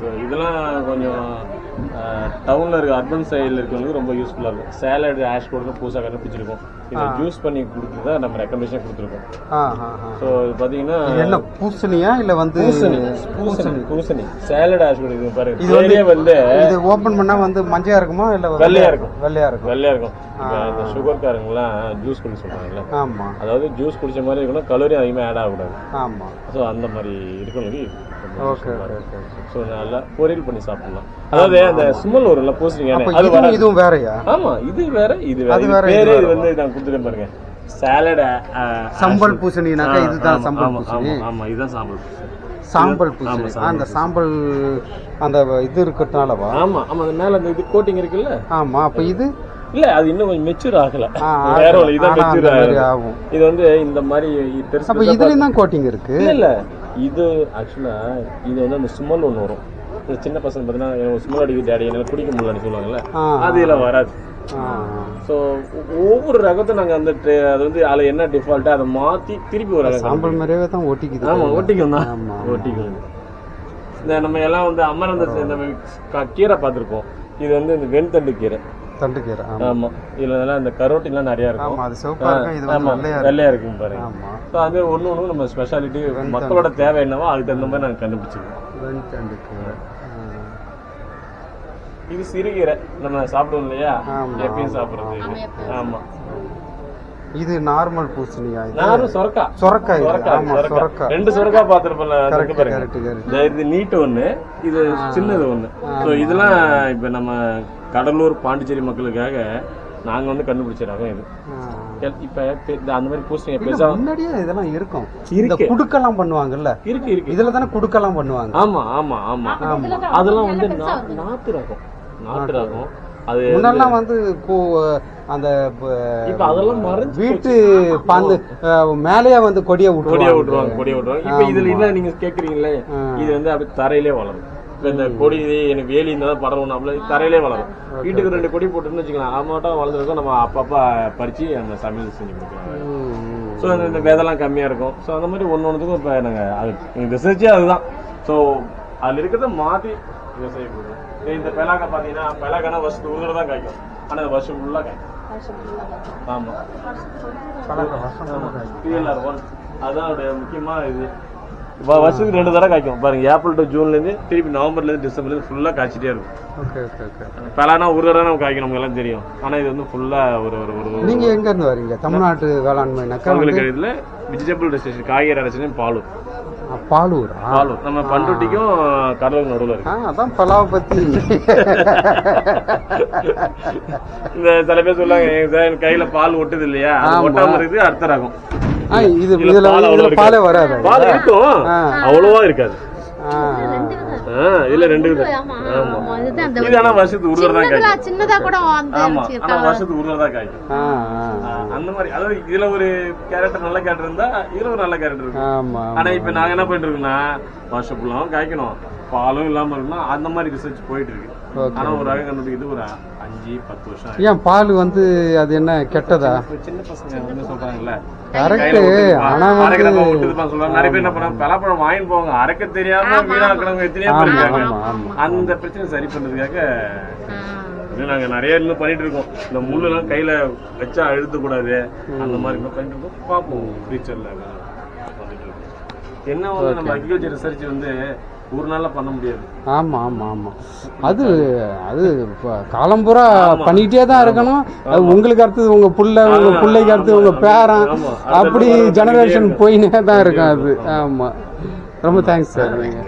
So இதெல்லாம் கொஞ்சம் டவுனில் இருக்க அர்பன் சைடில் இருக்கவங்களுக்கு ரொம்ப யூஸ்ஃபுல்லாக இருக்கும். சேலட் ஆஷ் போட்டு புதுசாக கண்டுபிடிச்சிருக்கோம் இதை ஜூஸ் பண்ணி கொடுத்து தான் நம்ம ரெக்கமெண்டேஷன் கொடுத்துருக்கோம். ஸோ இது பார்த்தீங்கன்னா என்ன பூசணியா இல்லை வந்து பூசணி பூசணி? பூசணி சேலட் ஆஷ் இது பாருங்க. இது பேரே வந்து இது ஓப்பன் பண்ணா வந்து மஞ்சையா இருக்குமா இல்லை வெள்ளையா இருக்கும். வெள்ளையா இருக்கும்? வெள்ளையா இருக்கும். இந்த சுகர்காரங்களாம் ஜூஸ் குடிக்க சொல்றாங்கல்ல. ஆமா. அதாவது ஜூஸ் குடிச்ச மாதிரி இருக்கணும் கலோரி அதிகமாக ஆட் ஆகக்கூடாது. ஆமா. ஸோ அந்த மாதிரி ஓகே ஓகே ஸோ நல்லா பொரியல் பண்ணி சாப்பிடலாம். அதாவது அந்த ஸ்மெல் வரும்ல அது இதுவும் வேறயா? ஆமா இது வேற இது வேற. அது இது வேற, இது பேரே. இது வந்து நான் கொடுத்துட்டேன் பாருங்க. சாலட் சம்பல் பூசணினாக்கா இதுதான் சம்பல் பூசணி. ஆமா இதுதான் சாம்பல் சாம்பல் பூசணி. அந்த சாம்பல் அந்த இது இருக்கிறதுனாலவா? ஆமா ஆமா அந்த மேல அந்த இது கோட்டிங் இருக்குல்ல? ஆமா அப்ப இது? இல்ல அது இன்னும் கொஞ்சம் மெச்சூர் ஆகல. வேற இதான் ஆனா மெச்சூர் ஆகும். இது வந்து இந்த மாதிரி பெருசு அப்ப இதுலயும் தான் கோட்டிங் இருக்கு? இல்ல இது ஆக்சுவலா இது வந்து அந்த ஸ்மெல் ஒன்று வரும். சின்ன பசங்க பார்த்தீங்கன்னா ஸ்மெல் அடிக்குது டேடி என்னால குடிக்க முடியலன்னு சொல்லுவாங்கல்ல அது இதுல வராது. ஸோ ஒவ்வொரு ரகத்தை நாங்க அந்த அது வந்து அதுல என்ன டிஃபால்ட்டா அதை மாத்தி திருப்பி ஒரு சாம்பல் மாதிரியே தான் ஒட்டிக்குது. ஆமா ஒட்டிக்கும் தான். ஒட்டிக்கும். இந்த நம்ம எல்லாம் வந்து அமரந்த இந்த க- கீரை பார்த்திருப்போம். இது வந்து இந்த வெண்தண்டு கீரை. தண்டுக்கீரை ஆமா. ஆமா. இதுல எல்லாம் இந்த கரோட்டின்லாம் நிறைய இருக்கும். அது சிவப்பா இருக்கும். இது வந்து இருக்கும். பாருங்க. ஆமா. ஸோ அது ஒன்று ஒன்று நம்ம ஸ்பெஷாலிட்டி மக்களோட தேவை என்னவோ அதுக்கு தகுந்த மாதிரி நாங்கள் கண்டுபிடிச்சிருக்கோம். இது சிறுகீரை. நம்ம சாப்பிடுவோம் இல்லையா? எப்பயும் சாப்பிடுறது ஆமா இது நார்மல் பூசணியா இது? நானும் சொரக்கா. சொரக்கா ஆமா சொரக்கா. ரெண்டு சொரக்கா பார்த்துருப்பல கரெக்ட் பாருங்க. கரெக்ட் கரெக்ட் இந்த இது நீட் ஒண்ணு இது சின்னது ஒண்ணு. ஸோ இதெல்லாம் இப்ப நம்ம கடலூர் பாண்டிச்சேரி மக்களுக்காக நாங்க வந்து கண்டுபிடிச்ச ரகம் இது இப்ப அந்த மாதிரி பூசணிங்க பெருசா முன்னாடியே இதெல்லாம் இருக்கும். இந்த குடுக்கெல்லாம் பண்ணுவாங்கல்ல? இருக்கு இருக்கு. இதுல தானே குடுக்கெல்லாம் பண்ணுவாங்க. ஆமா ஆமா ஆமா. அதெல்லாம் வந்து நா- நாட்டு ரகம். நாட்டு ரகம் அது முன்னெல்லாம் வந்து அந்த அதெல்லாம் வீட்டு பாந்து மேலேயே வந்து கொடியை கொடியை விட்டுருவாங்க. கொடியை விட்டுருவாங்க. இப்ப இதுல என்ன நீங்க கேக்குறீங்களே? ஆ. இது வந்து அப்படியே தரையிலே வளரும். இப்ப இந்த கொடி எனக்கு வேலி இருந்தா தான் பரவணும் அப்படி தரையிலே வளரும். வீட்டுக்கு ரெண்டு கொடி போட்டுன்னு வச்சுக்கலாம் அம்மாட்டம் வளர்ந்துருக்கோம். நம்ம அப்பப்ப பறிச்சு அந்த சமையல் செஞ்சு கொடுக்கலாம். ஸோ இந்த விதெல்லாம் கம்மியா இருக்கும். ஸோ அந்த மாதிரி ஒன்று ஒன்றுத்துக்கும் இப்போ நாங்க அது ரிசர்ச்சே அதுதான். ஸோ அதுல இருக்கிறத இந்த பெலாக்கா பார்த்தீங்கன்னா பெலாக்கானா வருஷத்துக்கு ஒரு தடவை தான் காய்க்கும். ஆனா அது வருஷம் ஃபுல்லாக காய்க்கும். ஆமா. பழக்க ரசம் கூட காய்க்கும். பிஎல்ஆர் ஒன் அதான் அதோட முக்கியமான இது. வருஷத்துக்கு ரெண்டு தடவை காய்க்கும். பாருங்க ஏப்ரல் டு ஜூன்லேருந்து திருப்பி நவம்பர்லேருந்து டிசம்பர்லேருந்து ஃபுல்லாக காய்ச்சிட்டே இருக்கும். ஓகே ஓகே ஓகே பலானா ஒரு தடவை நம்ம காய்க்கும் நமக்கு எல்லாம் தெரியும். ஆனா இது வந்து ஃபுல்லாக ஒரு ஒரு ஒரு நீங்க எங்க இருந்து வரீங்க? தமிழ்நாட்டு வேளாண்மைனாக்கா உங்களுக்கு இதில் வெஜிடபிள் ரெஸ்டேஷன் காய்கறி பாலூர். அஹ், பாலூரா? பாலூர். நம்ம பண்ருட்டிக்கும் கடலூர் நடுவில் இருக்கு. அதான் பலாவை பத்தி. இந்த சில பேர் சொல்லுவாங்க "எங்க சார் எனக்கு கையில பால் ஒட்டுது இல்லையா. ஒட்டாம இருக்குது அர்த்தம் ரகம் இது இதுல பால். வராது. பால் இருக்கும். அவ்வளவா இருக்காது. ஆ, ஆ, இதுல ரெண்டு விதம் ஆமா இது ஆனா வருஷத்துக்கு ஒரு தடவை தான் சின்னதா காய்க்கும். சின்னதா கூட வந்து ஆமா. ஆனா. வருஷத்துக்கு ஒரு தடவை காய்க்கும் அந்த மாதிரி. அதாவது இதுல ஒரு கேரக்டர் நல்ல கேரக்டர் இருந்தா இதுல ஒரு நல்ல கேரக்டர் இருக்கும். ஆமா ஆனா இப்ப நாங்க என்ன பண்ணிட்டு இருக்கோம்னா வருஷம் ஃபுல்லாவும் காய்க்கணும். பாலும் இல்லாம இருக்கணும் அந்த மாதிரி ரிசர்ச் போயிட்டு இருக்கு. ஆனா ஒரு ரகம் கண்டுபிடிக்கிறது ஒரு அஞ்சு பத்து வருஷம். ஏன் பால் வந்து அது என்ன கெட்டதா? சின்ன பசங்க வந்து சொல்றாங்கல்ல? கரெக்ட் ஆனா வந்து. நிறைய பேர் என்ன பண்ணாங்க, பலாப்பழம் வாங்கிட்டு போவாங்க. அரைக்க தெரியாம வீணாக்குறவங்க எத்தனையோ பேர் இருக்காங்க. அந்த பிரச்சனை சரி பண்றதுக்காக. இது நாங்க நிறைய இன்னும் பண்ணிட்டு இருக்கோம். இந்த முள்ளு எல்லாம் கையில வச்சா அழுத்த கூடாது அந்த மாதிரி பண்ணிட்டு இருக்கோம். பார்ப்போம். ஃபியூச்சர்ல என்ன வந்து நம்ம அக்ரிகல்ச்சர் ரிசர்ச் வந்து ஒரு நாள்ல பண்ண முடியாது. ஆமா ஆமா ஆமா. அது அது இப்ப காலம்புறா பண்ணிக்கிட்டே தான் இருக்கணும். அது உங்களுக்கு அடுத்தது உங்க புள்ள உங்க ஆ, பிள்ளைக்கு அடுத்தது உங்க ஆமா, பேரன். அப்படி ஜெனரேஷன் போயினே தான் இருக்கும் அது. ஆமா. ரொம்ப தேங்க்ஸ் சார். நீங்க